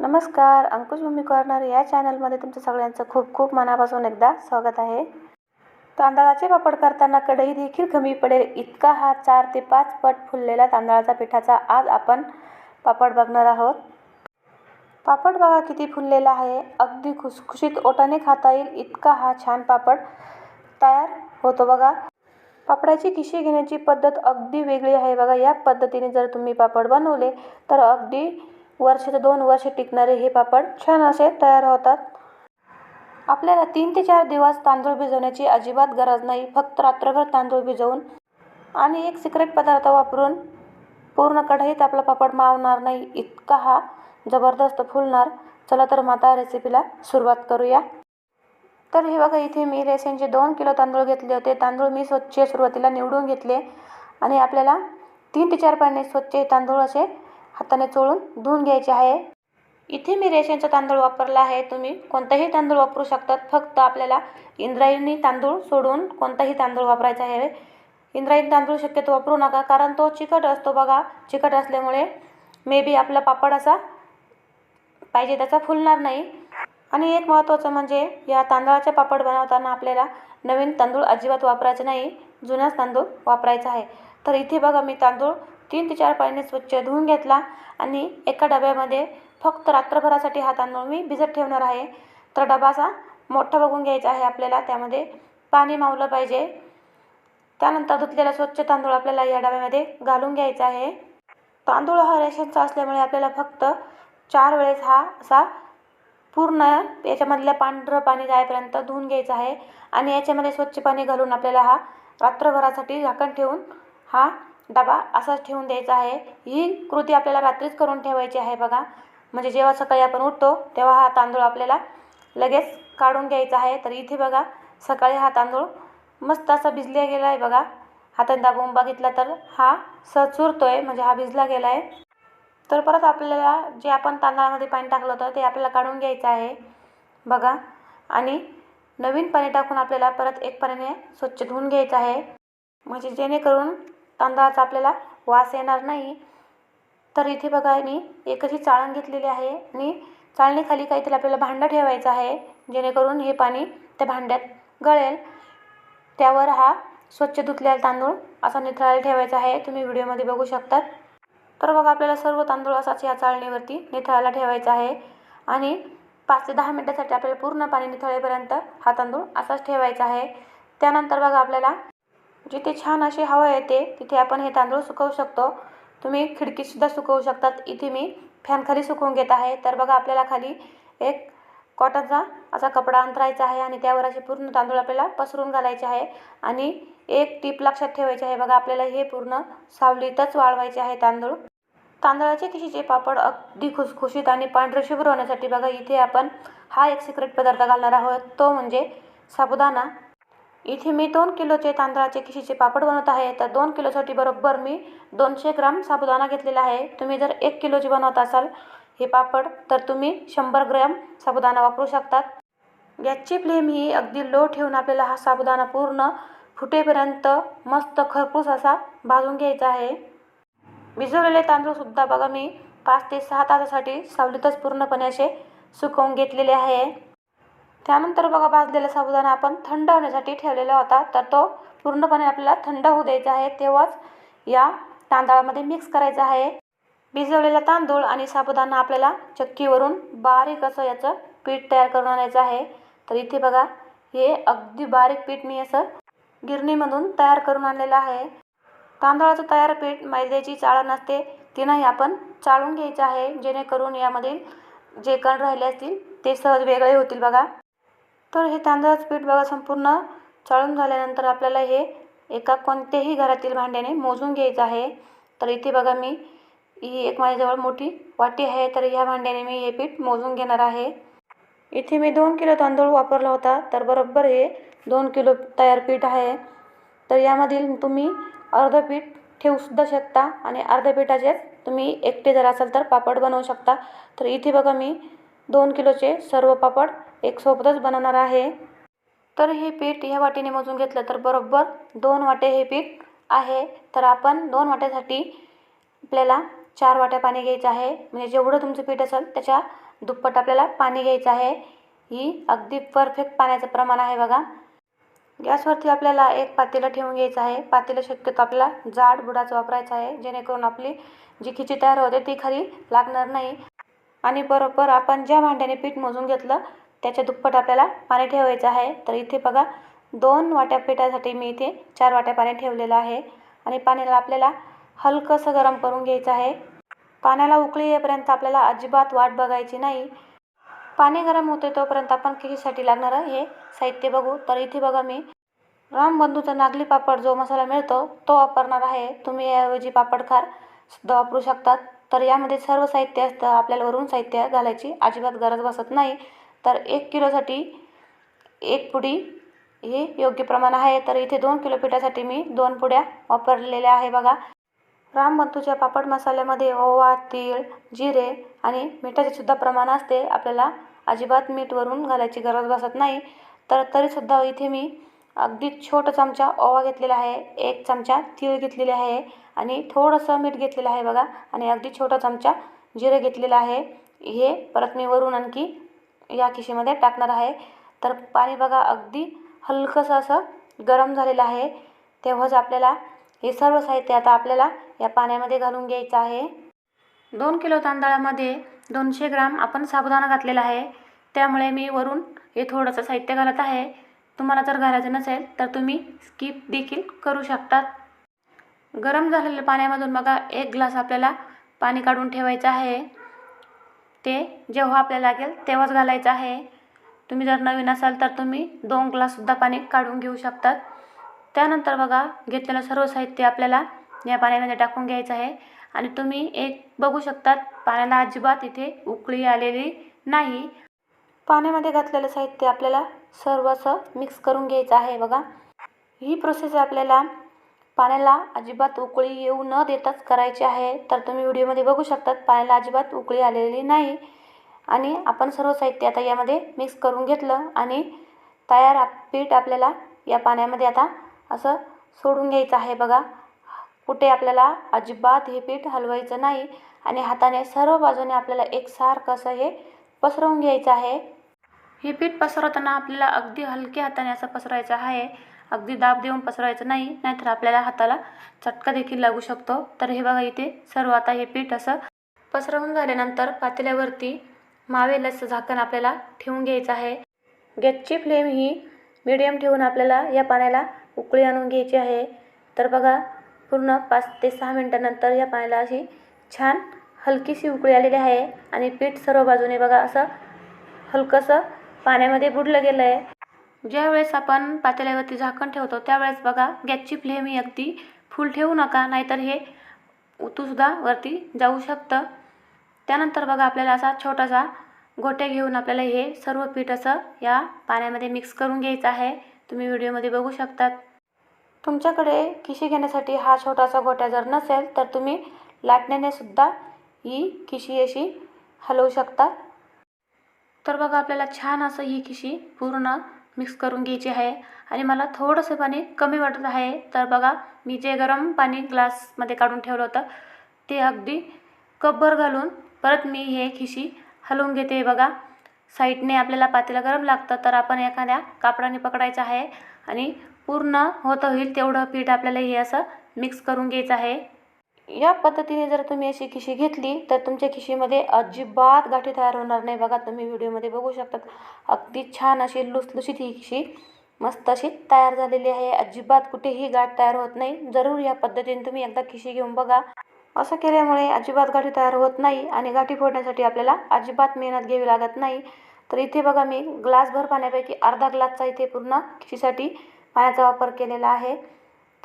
नमस्कार अंकुश mummy corner या चॅनलमध्ये तुमचं सगळ्यांचं खूप खूप मनापासून एकदा स्वागत आहे. तांदळाचे पापड करताना कढई देखील कमी पडेल इतका हा चार ते पाच पट फुललेला तांदळाचा पिठाचा आज आपण पापड बघणार आहोत. पापड बघा किती फुललेला आहे अगदी खुसखुशीत ओटाने खाता येईल इतका हा छान पापड तयार होतो बघा. पापडाची किशी घेण्याची पद्धत अगदी वेगळी आहे बघा या पद्धतीने जर तुम्ही पापड बनवले तर अगदी वर्ष ते दोन वर्ष टिकणारे हे पापड छान असे तयार होतात. आपल्याला तीन ते चार दिवस तांदूळ भिजवण्याची अजिबात गरज नाही. फक्त रात्रभर तांदूळ भिजवून आणि एक सिक्रेट पदार्थ वापरून पूर्ण कढईत आपला पापड मावणार नाही. इतका हा जबरदस्त फुलणार. चला तर माता रेसिपीला सुरुवात करूया. तर हे बघा इथे मी रेशनचे दोन किलो तांदूळ घेतले होते. तांदूळ मी स्वच्छ सुरुवातीला निवडून घेतले आणि आपल्याला तीन ते चार पाणी स्वच्छ हे तांदूळ असे हाताने चोळून धुवून घ्यायचे आहे. इथे मी रेशनचा तांदूळ वापरला आहे. तुम्ही कोणताही तांदूळ वापरू शकतात. फक्त आपल्याला इंद्रायणी तांदूळ सोडून कोणताही तांदूळ वापरायचा आहे. इंद्रायणी तांदूळ शक्यतो वापरू नका कारण तो चिकट असतो बघा. चिकट असल्यामुळे मे बी आपला पापड असा पाहिजे त्याचा फुलणार नाही. आणि एक महत्त्वाचं म्हणजे या तांदळाचे पापड बनवताना आपल्याला नवीन तांदूळ अजिबात वापरायचे नाही. जुनाच तांदूळ वापरायचा आहे. तर इथे बघा मी तांदूळ तीन ते चार पाण्याने स्वच्छ धुवून घेतला आणि एका डब्यामध्ये फक्त रात्रभरासाठी हा तांदूळ मी भिजत ठेवणार आहे. तर डबा असा मोठा बघून घ्यायचा आहे आपल्याला. त्यामध्ये पाणी मावलं पाहिजे. त्यानंतर धुतलेला स्वच्छ तांदूळ आपल्याला या डब्यामध्ये घालून घ्यायचा आहे. तांदूळ हा रेशनचा असल्यामुळे आपल्याला फक्त चार वेळेस हा असा पूर्ण याच्यामधल्या पांढरं पाणी जायपर्यंत धुवून घ्यायचं आहे. आणि याच्यामध्ये स्वच्छ पाणी घालून आपल्याला हा रात्रभरासाठी झाकण ठेवून हा डबा असाच ठेवून द्यायचा आहे. ही कृती आपल्याला रात्रीच करून ठेवायची आहे बघा. म्हणजे जेव्हा सकाळी आपण उठतो तेव्हा हा तांदूळ आपल्याला लगेच काढून घ्यायचा आहे. तर इथे बघा सकाळी हा तांदूळ मस्त असा भिजला गेला आहे बघा. हाताने दाबून बघितला तर हा सहज चुरतो आहे म्हणजे हा भिजला गेला आहे. तर परत आपल्याला जे आपण तांदळामध्ये पाणी टाकलं होतं ते आपल्याला काढून घ्यायचं आहे. बघा. आणि नवीन पाणी टाकून आपल्याला परत एक पाण्याने स्वच्छ धुवून घ्यायचं आहे. म्हणजे जेणेकरून तांदळाचा आपल्याला वास येणार नाही. तर इथे बघा मी एकही चाळण घेतलेली आहे. आणि चाळणीखाली काहीतरी आपल्याला भांडं ठेवायचं आहे जेणेकरून हे पाणी त्या भांड्यात गळेल. त्यावर हा स्वच्छ धुतलेला तांदूळ असा निथळायला ठेवायचा आहे. तुम्ही व्हिडिओमध्ये बघू शकतात. तर बघा आपल्याला सर्व तांदूळ असाच या चाळणीवरती निथळायला ठेवायचा आहे. आणि पाच ते दहा मिनटासाठी आपल्याला पूर्ण पाणी निथळेपर्यंत हा तांदूळ असाच ठेवायचा आहे. त्यानंतर बघा आपल्याला म्हणजे जिथे छान अशी हवा येते तिथे आपण हे तांदूळ सुकवू शकतो. तुम्ही खिडकीतसुद्धा सुकवू शकतात. इथे मी फॅनखाली सुकवून घेत आहे. तर बघा आपल्याला खाली एक कॉटनचा असा कपडा अंतरायचा आहे आणि त्यावर असे पूर्ण तांदूळ आपल्याला पसरून घालायचे आहे. आणि एक टीप लक्षात ठेवायची आहे. बघा आपल्याला हे पूर्ण सावलीतच वाळवायचे आहे तांदूळ. तांदळाचे खिशीचे पापड अगदी खुसखुशीत आणि पांढरे शुभ्र होण्यासाठी बघा इथे आपण हा एक सिक्रेट पदार्थ घालणार आहोत. तो म्हणजे साबुदाणा. इथे मी दोन किलोचे तांदळाचे खिशीचे पापड बनवत आहे. तर दोन किलोसाठी बरोबर मी दोनशे ग्राम साबुदाणा घेतलेला आहे. तुम्ही जर एक किलोची बनवत असाल हे पापड तर तुम्ही शंभर ग्रॅम साबुदाणा वापरू शकतात. गॅसची फ्लेम ही अगदी लो ठेवून आपल्याला हा साबुदाणा पूर्ण फुटेपर्यंत मस्त खरपूस असा भाजून घ्यायचा आहे. भिजवलेले तांदूळसुद्धा बघा मी पाच ते सहा तासासाठी सावलीतच पूर्णपणे असे सुकवून घेतलेले आहे. त्यानंतर बघा भाजलेला साबुदाणा आपण थंड होण्यासाठी ठेवलेला होता. तर तो पूर्णपणे आपल्याला थंड होऊ द्यायचा आहे. तेव्हाच या तांदळामध्ये मिक्स करायचा आहे. भिजवलेला तांदूळ आणि साबुदाणा आपल्याला चक्कीवरून बारीक असं याचं पीठ तयार करून आणायचं आहे. तर इथे बघा हे अगदी बारीक पीठ मी असं गिरणीमधून तयार करून आणलेलं आहे. तांदळाचं तयार पीठ मैद्याची चाळण असते तिनंही आपण चाळून घ्यायचं आहे. जेणेकरून यामधील जे कण राहिले असतील ते सहज वेगळे होतील बघा. तर हे तांदळाचं पीठ बघा संपूर्ण चाळून झाल्यानंतर आपल्याला हे एका कोणत्याही घरातील भांड्याने मोजून घ्यायचं आहे. तर इथे बघा मी ही एक माझ्याजवळ मोठी वाटी आहे तर ह्या भांड्याने मी हे पीठ मोजून घेणार आहे. इथे मी दोन किलो तांदूळ वापरला होता तर बरोबर हे दोन किलो तयार पीठ आहे. तर यामधील तुम्ही अर्धं पीठ ठेवूसुद्धा शकता आणि अर्ध्या पिठाचेच तुम्ही एकटे जर असाल तर पापड बनवू शकता. तर इथे बघा मी दोन किलोचे सर्व पापड एक सोबतच बनवणार आहे. तर हे पीठ ह्या वाटीने मोजून घेतलं तर बरोबर दोन वाटे हे पीठ आहे. तर आपण दोन वाट्यासाठी आपल्याला चार वाट्या पाणी घ्यायचं आहे. म्हणजे जेवढं तुमचं पीठ असेल त्याच्या दुप्पट आपल्याला पाणी घ्यायचं आहे. ही अगदी परफेक्ट पाण्याचं प्रमाण आहे बघा. गॅसवरती आपल्याला एक पातेलं ठेवून घ्यायचं आहे. पातेलं शक्यतो आपल्याला जाड बुडाचं वापरायचं आहे. जेणेकरून आपली जी खिची तयार होते ती खाली लागणार नाही. आणि बरोबर आपण ज्या भांड्याने पीठ मोजून घेतलं त्याच्या दुप्पट आपल्याला पाणी ठेवायचं आहे. तर इथे बघा दोन वाट्या पिठासाठी मी इथे चार वाट्या पाणी ठेवलेलं आहे. आणि पाण्याला आपल्याला हलकंसं गरम करून घ्यायचं आहे. पाण्याला उकळी येईपर्यंत आपल्याला अजिबात वाट बघायची नाही. पाणी गरम होते तोपर्यंत आपण खिचीसाठी लागणारं हे साहित्य बघू. तर इथे बघा मी रामबंधूचा नागली पापड जो मसाला मिळतो तो वापरणार आहे. तुम्ही याऐवजी पापडखार सुद्धा वापरू शकतात. तर यामध्ये सर्व साहित्य असतं. आपल्याला वरून साहित्य घालायची अजिबात गरज बसत नाही. तर एक किलोसाठी एक पुडी हे योग्य प्रमाण आहे. तर इथे दोन किलो पिठासाठी मी दोन पुड्या वापरलेल्या आहे बघा. रामबंधूच्या पापड मसाल्यामध्ये ओवा तीळ जिरे आणि मिठाचे सुद्धा प्रमाण असते. आपल्याला अजिबात मीठ वरून घालायची गरज बसत नाही. तर तरीसुद्धा इथे मी अगदी छोटा चमचा ओवा घेतलेला आहे एक चमचा तीळ घेतलेले आहे आणि थोडंसं मीठ घेतलेलं आहे बघा. आणि अगदी छोटा चमचा जिरे घेतलेलं आहे. हे परत मी वरून आणखी या खिशीमध्ये टाकणार आहे. तर पाणी बघा अगदी हलकंसं असं गरम झालेलं आहे. तेव्हाच आपल्याला हे सर्व साहित्य आता आपल्याला या पाण्यामध्ये घालून घ्यायचं आहे. दोन किलो तांदळामध्ये दोनशे ग्राम आपण साबुदाणा घातलेला आहे. त्यामुळे मी वरून हे थोडंसं साहित्य घालत आहे. तुम्हाला जर घालायचं नसेल तर तुम्ही स्किप देखील करू शकतात गरम झालेल्या पाण्यामधून बघा एक ग्लास आपल्याला पाणी काढून ठेवायचं आहे. ते जेव्हा आपल्याला लागेल तेव्हाच घालायचं आहे. तुम्ही जर नवीन असाल तर तुम्ही दोन ग्लाससुद्धा पाणी काढून घेऊ शकतात त्यानंतर बघा घेतलेलं सर्व साहित्य आपल्याला या पाण्यामध्ये टाकून घ्यायचं आहे. आणि तुम्ही एक बघू शकतात पाण्याला अजिबात इथे उकळी आलेली नाही. पाण्यामध्ये घातलेलं साहित्य आपल्याला सर्व असं मिक्स करून घ्यायचं आहे बघा. ही प्रोसेस आपल्याला पाण्याला अजिबात उकळी येऊ न देताच करायची आहे. तर तुम्ही व्हिडिओमध्ये बघू शकतात पाण्याला अजिबात उकळी आलेली नाही. आणि आपण सर्व साहित्य आता यामध्ये मिक्स करून घेतलं आणि तयार आप पीठ आपल्याला या पाण्यामध्ये आता असं सोडून घ्यायचं आहे बघा. कुठे आपल्याला अजिबात हे पीठ हलवायचं नाही. आणि हाताने सर्व बाजूने आपल्याला एकसारखं असं हे पसरवून घ्यायचं आहे. हे पीठ पसरवताना आपल्याला अगदी हलक्या हाताने असं पसरायचं आहे. अगदी दाब देऊन पसरवायचं नाही नाहीतर आपल्याला हाताला चटका देखील लागू शकतो. तर हे बघा इथे सर्व आता हे पीठ असं पसरवून झाल्यानंतर पातेल्यावरती मावेल झाकण आपल्याला ठेवून घ्यायचं आहे. गॅसची फ्लेम ही मिडियम ठेवून आपल्याला या पाण्याला उकळी आणून घ्यायची आहे. तर बघा पूर्ण पाच ते सहा मिनटानंतर या पाण्याला अशी छान हलकीशी उकळी आलेली आहे. आणि पीठ सर्व बाजूने बघा असं हलकंसं पाण्यामध्ये बुडलं गेलं आहे ज्यावेळेस आपण पातेल्यावरती झाकण ठेवतो त्यावेळेस बघा गॅसची फ्लेम ही अगदी फुल ठेवू नका नाहीतर हे उतूसुद्धा वरती जाऊ शकतं. त्यानंतर बघा आपल्याला असा छोटासा गोट्या घेऊन आपल्याला हे सर्व पीठ असं या पाण्यामध्ये मिक्स करून घ्यायचं आहे. तुम्ही व्हिडिओमध्ये बघू शकतात. तुमच्याकडे खिशी घेण्यासाठी हा छोटासा गोट्या जर नसेल तर तुम्ही लाटण्याने सुद्धा ही खिशी अशी हलवू शकता. तर बघा आपल्याला छान असं ही खिशी पूर्ण मिक्स करून घ्यायची आहे. आणि मला थोडंसं पाणी कमी वाटत आहे. तर बघा मी जे गरम पाणी ग्लासमध्ये काढून ठेवलं होतं ते अगदी कपभर घालून परत मी हे खिशी हलवून घेते. बघा साईडने आपल्याला पातेलं गरम लागतं तर आपण एखाद्या कापडाने पकडायचं आहे. आणि पूर्ण होतं होईल तेवढं पीठ आपल्याला हे असं मिक्स करून घ्यायचं आहे. या पद्धतीने जर तुम्ही अशी खिशी घेतली तर तुमच्या खिशीमध्ये अजिबात गाठी तयार होणार नाही. बघा तुम्ही व्हिडिओमध्ये बघू शकतात. अगदी छान अशी लुसलुशीत ही खिशी मस्त अशी तयार झालेली आहे. अजिबात कुठेही गाठ तयार होत नाही. जरूर या पद्धतीने तुम्ही एकदा खिशी घेऊन बघा. असं केल्यामुळे अजिबात गाठी तयार होत नाही आणि गाठी फोडण्यासाठी आपल्याला अजिबात मेहनत घ्यावी लागत नाही. तर इथे बघा मी ग्लासभर पाण्यापैकी अर्धा ग्लासचा इथे पूर्ण खिशीसाठी पाण्याचा वापर केलेला आहे.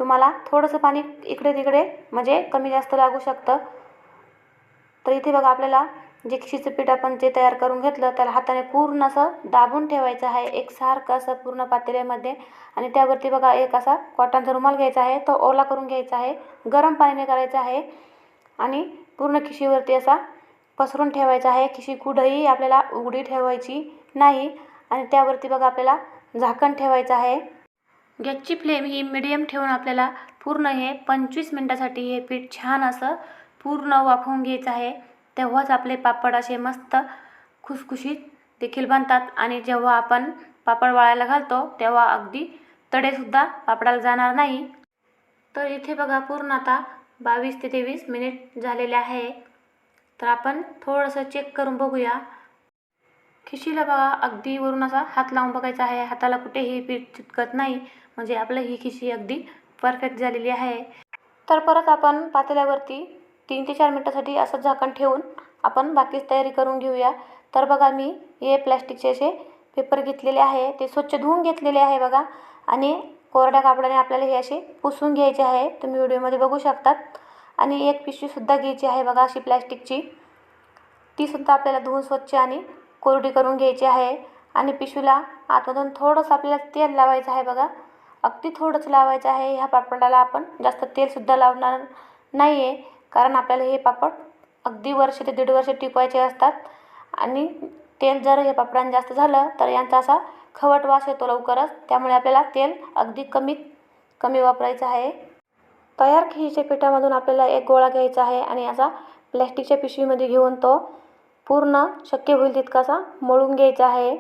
तुम्हाला थोडंसं पाणी इकडे तिकडे म्हणजे कमी जास्त लागू शकतं. तर इथे बघा आपल्याला जे खिशीचं पीठ आपण जे तयार करून घेतलं त्याला हाताने पूर्ण असं दाबून ठेवायचं आहे. एक सारखं असं पूर्ण पातेल्यामध्ये. आणि त्यावरती बघा एक असा कॉटनचा रुमाल घ्यायचा आहे. तो ओला करून घ्यायचा आहे. गरम पाण्याने करायचा आहे. आणि पूर्ण खिशीवरती असा पसरून ठेवायचा आहे. खिशी कुठंही आपल्याला उघडी ठेवायची नाही. आणि त्यावरती बघा आपल्याला झाकण ठेवायचं आहे. गॅसची फ्लेम ही मिडियम ठेवून आपल्याला पूर्ण हे पंचवीस मिनटासाठी हे पीठ छान असं पूर्ण वाफवून घ्यायचं आहे. तेव्हाच आपले पापड असे मस्त खुसखुशीत देखील बनतात आणि जेव्हा आपण पापड वाळायला घालतो तेव्हा अगदी तडेसुद्धा पापडाला जाणार नाही. तर इथे बघा पूर्ण आता बावीस ते तेवीस मिनिट झालेले आहे. तर आपण थोडंसं चेक करून बघूया. खिशीला बघा अगदी वरून असा हात लावून बघायचा आहे. हाताला कुठेही पीठ चिटकत नाही. म्हणजे आपलं ही खिशी अगदी परफेक्ट झालेली आहे. तर परत आपण पातेल्यावरती तीन ते चार मिनटासाठी असं झाकण ठेवून आपण बाकीच तयारी करून घेऊया. तर बघा मी हे प्लॅस्टिकचे असे पेपर घेतलेले आहे. ते स्वच्छ धुवून घेतलेले आहे बघा. आणि कोरड्या कापडाने आपल्याला हे असे पुसून घ्यायचे आहे. तुम्ही व्हिडिओमध्ये बघू शकतात. आणि एक पिशवीसुद्धा घ्यायची आहे बघा अशी प्लॅस्टिकची. तीसुद्धा आपल्याला धुवून स्वच्छ आणि कोरडी करून घ्यायची आहे. आणि पिशवीला आतमधून थोडंसं आपल्याला तेल लावायचं आहे बघा. अगदी थोडंच लावायचं आहे. ह्या पापडाला आपण जास्त तेलसुद्धा लावणार नाही आहे कारण आपल्याला हे पापड अगदी वर्ष ते दीड वर्ष टिकवायचे असतात. आणि तेल जर हे पापडांनी जास्त झालं तर यांचा असा खवट वास येतो लवकरच. त्यामुळे आपल्याला तेल अगदी कमीत कमी वापरायचं आहे. तयार खिशीच्या पिठामधून आपल्याला एक गोळा घ्यायचा आहे. आणि असा प्लॅस्टिकच्या पिशवीमध्ये घेऊन तो पूर्ण शक्य होईल तितकासा मळून घ्यायचा आहे.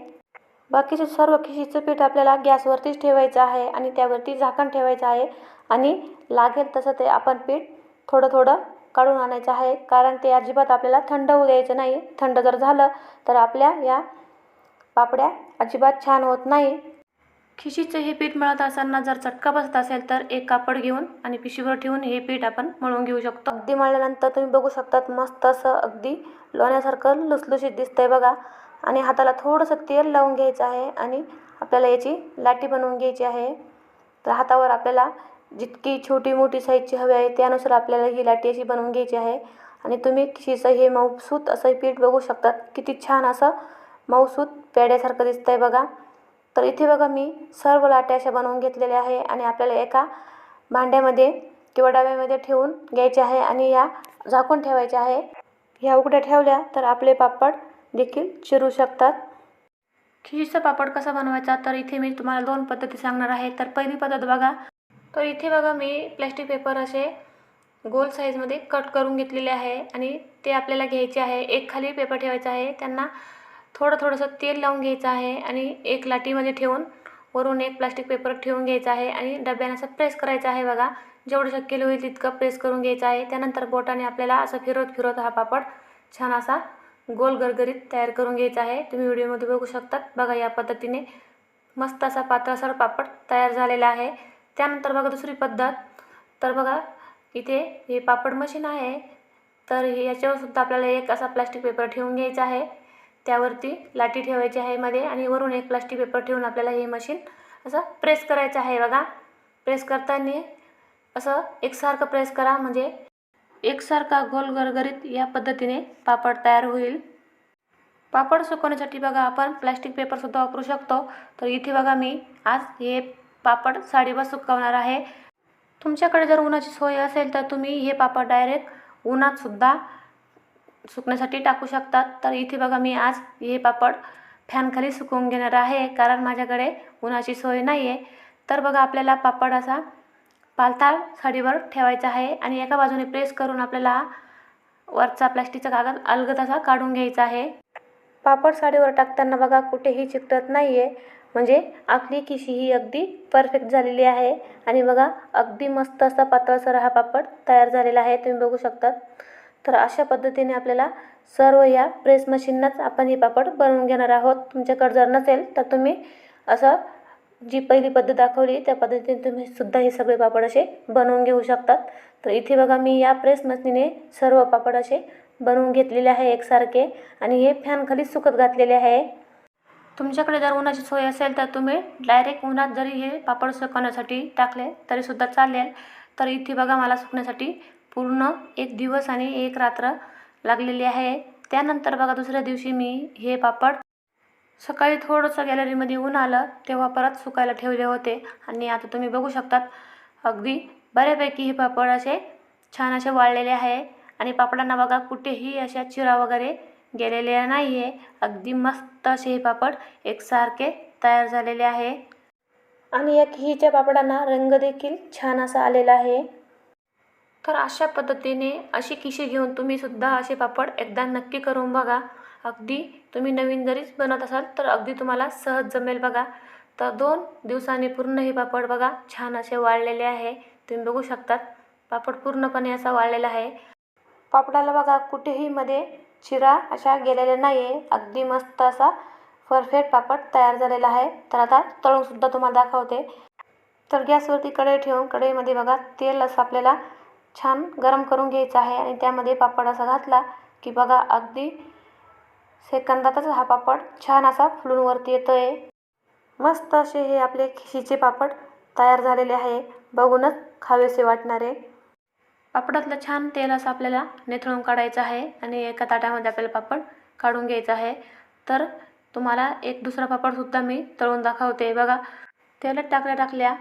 बाकीचे सर्व खिशीचं पीठ आपल्याला गॅसवरतीच ठेवायचं आहे आणि त्यावरती झाकण ठेवायचं आहे आणि लागेल तसं ते आपण पीठ थोडं थोडं काढून आणायचं आहे. कारण ते अजिबात आपल्याला थंड होऊ द्यायचं नाही. थंड जर झालं तर आपल्या या पापड्या अजिबात छान होत नाही. खिशीचं हे पीठ मळत असताना जर चटका बसत असेल तर एक कापड घेऊन आणि पिशीवर ठेवून हे पीठ आपण मळून घेऊ शकतो. अगदी मळल्यानंतर तुम्ही बघू शकतात मस्त असं अगदी लोण्यासारखं लुसलुशीत दिसतंय बघा. आणि हाताला थोडंसं तेल लावून घ्यायचं आहे आणि आपल्याला याची लाटी बनवून घ्यायची आहे. तर हातावर आपल्याला जितकी छोटी मोठी साईजची हवी आहे त्यानुसार आपल्याला ही लाटी अशी बनवून घ्यायची आहे. आणि तुम्ही खिशीचं हे मऊसूत असं पीठ बघू शकतात. किती छान असं मऊसूत पेड्यासारखं दिसतंय बघा. तर इथे बघा मी सर्व लाट्या अशा बनवून घेतलेल्या आहे आणि आपल्याला एका भांड्यामध्ये किंवा डब्यामध्ये ठेवून घ्यायचे आहे आणि या झाकून ठेवायच्या आहे. ह्या उघड्या ठेवल्या तर आपले पापड देखील चिरू शकतात. खिशीचा पापड कसा बनवायचा? तर इथे मी तुम्हाला दोन पद्धती सांगणार आहे. तर पहिली पद्धत बघा. तर इथे बघा मी प्लॅस्टिक पेपर असे गोल साईजमध्ये कट करून घेतलेले आहे आणि ते आपल्याला घ्यायचे आहे. एक खाली पेपर ठेवायचा आहे. त्यांना थोडं थोडंसं तेल लावून घ्यायचं आहे आणि एक लाटीमध्ये ठेवून वरून एक प्लास्टिक पेपर ठेवून घ्यायचा आहे आणि डब्यानं असं प्रेस करायचं आहे बघा. जेवढं शक्य होईल तितकं प्रेस करून घ्यायचं आहे. त्यानंतर बोटाने आपल्याला असं फिरवत फिरवत हा पापड छान असा गोल गरगरीत तयार करून घ्यायचा आहे. तुम्ही व्हिडिओमध्ये बघू शकतात. बघा या पद्धतीने मस्त असा पातळसर पापड तयार झालेला आहे. त्यानंतर बघा दुसरी पद्धत. तर बघा इथे हे पापड मशीन आहे. तर हे याच्यावर सुद्धा आपल्याला एक असा प्लास्टिक पेपर ठेवून घ्यायचा आहे. त्यावरती लाटी ठेवायची आहे मध्ये आणि वरून एक प्लास्टिक पेपर ठेवून आपल्याला हे मशीन असं प्रेस करायचं आहे बघा. प्रेस करताना असं एकसारखं प्रेस करा म्हणजे एकसारखा गोल गरगरीत या पद्धतीने पापड तयार होईल. पापड सुकवण्यासाठी बघा आपण प्लॅस्टिक पेपरसुद्धा वापरू शकतो. तर इथे बघा मी आज हे पापड साडीवर सुकवणार आहे. तुमच्याकडे जर उन्हाची सोय असेल तर तुम्ही हे पापड डायरेक्ट उन्हातसुद्धा सुकण्यासाठी टाकू शकतात. तर इथे बघा मी आज हे पापड फॅनखाली सुकवून घेणार आहे. कारण माझ्याकडे उन्हाची सोय नाही आहे तर बघा आपल्याला पापड असा पालथाळ साडीवर ठेवायचा आहे आणि एका बाजूने प्रेस करून आपल्याला वरचा प्लॅस्टिकचा कागद अलगद असा काढून घ्यायचा आहे. पापड साडीवर टाकताना बघा कुठेही चिकटत नाही आहे म्हणजे आपली खिशी ही अगदी परफेक्ट झालेली आहे. आणि बघा अगदी मस्त असा पातळसर हा पापड तयार झालेला आहे. तुम्ही बघू शकतात. तर अशा पद्धतीने आपल्याला सर्व या प्रेस मशीननंच आपण हे पापड बनवून घेणार आहोत. तुमच्याकडे जर नसेल तर तुम्ही असं जी पहिली पद्धत दाखवली त्या पद्धतीने तुम्ही सुद्धा हे सगळे पापड असे बनवून घेऊ शकतात. तर इथे बघा मी या प्रेस मशीने सर्व पापड असे बनवून घेतलेले आहे एकसारखे आणि हे फॅनखाली सुकत घातलेले आहे. तुमच्याकडे जर उन्हाची सोय असेल तर तुम्ही डायरेक्ट उन्हात जरी हे पापड सुकवण्यासाठी टाकले तरीसुद्धा चालेल. तर इथे बघा मला सुकण्यासाठी पूर्ण एक दिवस आणि एक रात्र लागलेली आहे. त्यानंतर बघा दुसऱ्या दिवशी मी हे पापड सकाळी थोडंसं गॅलरीमध्ये ऊन आलं तेव्हा परत सुकायला ठेवले होते. आणि आता तुम्ही बघू शकतात अगदी बऱ्यापैकी हे पापड असे छान असे वाळलेले आहे. आणि पापडांना बघा कुठेही अशा चिरा वगैरे गेलेल्या नाही आहे अगदी मस्त असे हे पापड एकसारखे तयार झालेले आहे. आणि या खिहीच्या पापडांना रंग देखील छान असा आलेला आहे. तर अशा पद्धतीने अशी खिशी घेऊन तुम्ही सुद्धा असे पापड एकदा नक्की करून बघा. अगदी तुम्ही नवीन जरीच बनत असाल तर अगदी तुम्हाला सहज जमेल बघा. तर दोन दिवसांनी पूर्ण हे पापड बघा छान असे वाळलेले आहे. तुम्ही बघू शकतात पापड पूर्णपणे असा वाळलेला आहे. पापडाला बघा कुठेही मध्ये चिरा अशा गेलेल्या नाही आहे अगदी मस्त असा परफेक्ट पापड तयार झालेला आहे. तर आता तळूनसुद्धा तुम्हाला दाखवते. तर गॅसवरती कढई ठेवून कढईमध्ये बघा तेल असं आपल्याला छान गरम करून घ्यायचा आहे आणि त्यामध्ये पापड असा घातला की बघा अगदी सेकंदातच हा पापड छान असा फुलून वरती येतो आहे मस्त असे हे आपले खिशीचे पापड तयार झालेले आहे. बघूनच खावेसे वाटणारे. पापडातलं छान तेल असं आपल्याला निथळून काढायचं आहे आणि एका ताटामध्ये आपल्याला पापड काढून घ्यायचं आहे. तर तुम्हाला एक दुसरा पापडसुद्धा मी तळून दाखवते. बघा तेलात टाकल्या टाकल्या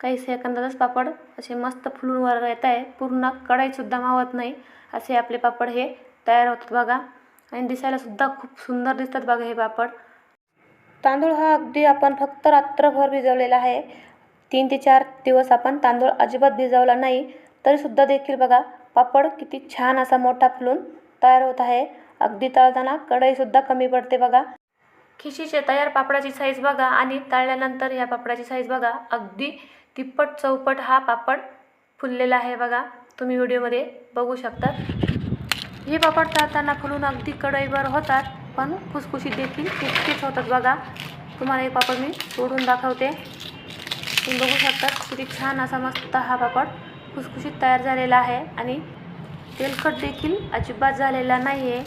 काही सेकंदातच पापड असे मस्त फुलून वर येत आहे. पूर्ण कढईसुद्धा मावत नाही. असे आपले पापड हे तयार होतात बघा. आणि दिसायलासुद्धा खूप सुंदर दिसतात बघा हे पापड. तांदूळ हा अगदी आपण फक्त रात्रभर भिजवलेला आहे. तीन ते चार दिवस आपण तांदूळ अजिबात भिजवला नाही. तरीसुद्धा देखील बघा पापड किती छान असा मोठा फुलून तयार होत आहे. अगदी तळताना कढईसुद्धा कमी पडते बघा. खिशीचे तयार पापडाची साईज बघा आणि तळल्यानंतर ह्या पापडाची साईज बघा. अगदी तिप्पट चौपट हा पापड फुललेला आहे बघा. तुम्ही व्हिडिओमध्ये बघू शकता हे पापड तळताना फुलून अगदी कढईवर होतात पण खुसखुशीत देखील तितकेच होतात बघा. तुम्हाला हे पापड मी तोडून दाखवते. तुम्ही बघू शकतात किती छान असा मस्त हा पापड खुसखुशीत तयार झालेला आहे. आणि तेलकट देखील अजिबात झालेला नाही आहे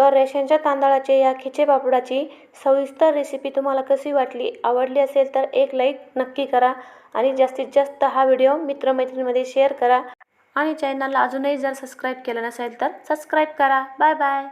तर रेशनच्या तांदळाचे या खिचे पापडाची सविस्तर रेसिपी तुम्हाला कशी वाटली आवडली असेल तर एक लाईक नक्की करा आणि जास्तीत जास्त हा व्हिडिओ मित्रमैत्रिणीमध्ये शेअर करा. आणि चॅनलला अजूनही जर सबस्क्राईब केलं नसेल तर सबस्क्राईब करा. Bye bye